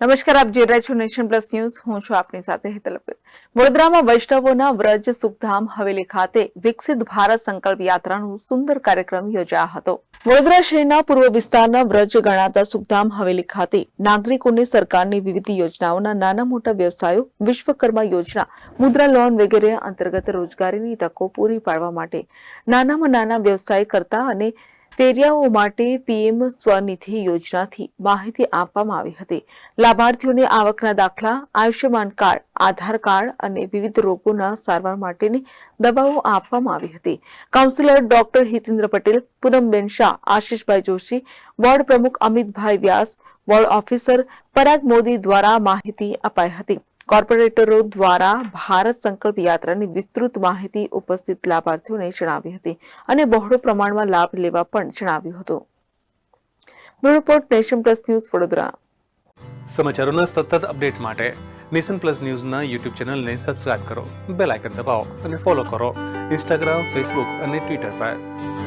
નમસ્કાર, આપ જોઈ રહ્યા નેશન પ્લસ ન્યૂઝ. હું છું આપની સાથે હેતલ વડોદરામાં વૈષ્ણવોના વ્રજ સુખધામ હવેલી ખાતે વિકસિત ભારત સંકલ્પ યાત્રાનો સુંદર કાર્યક્રમ યોજાયો હતો. વડોદરા શહેરના પૂર્વ વિસ્તારના વ્રજ ગણાતા સુખધામ હવેલી ખાતે નાગરિકોને સરકારની વિવિધ યોજનાઓના નાના મોટા વ્યવસાયો, વિશ્વકર્મા યોજના, મુદ્રા લોન વગેરે અંતર્ગત રોજગારીની તકો પૂરી પાડવા માટે નાનામાં નાના વ્યવસાય કરતા અને ફેરિયાઓ માટે પીએમ સ્વનિધિ યોજનાથી માહિતી આપવામાં આવી હતી. લાભાર્થીઓને આવકના દાખલા, આયુષ્યમાન કાર્ડ, આધાર કાર્ડ અને વિવિધ રોગોના સારવાર માટેની દવાઓ આપવામાં આવી હતી. Councillor doctor Hitendra Patel Poonamben Shah, Ashishbhai Joshi, ward પ્રમુખ અમિતભાઈ વ્યાસ, વોર્ડ ઓફિસર પરાગ મોદી દ્વારા માહિતી અપાઈ હતી. કોર્પોરેટરો દ્વારા ભારત સંકલ્પ યાત્રાની વિસ્તૃત માહિતી ઉપસ્થિત લાભાર્થીઓને જણાવી હતી અને બહોળો પ્રમાણમાં લાભ લેવા પણ જણાવ્યું હતું. Report nation plus news Vadodara. સમાચારોના સતત અપડેટ માટે નેશન પ્લસ ન્યૂઝના યુટ્યુબ ચેનલને સબસ્ક્રાઇબ કરો, બેલ આઇકન દબાવો અને ફોલો કરો ઇન્સ્ટાગ્રામ, ફેસબુક અને ટ્વિટર પર.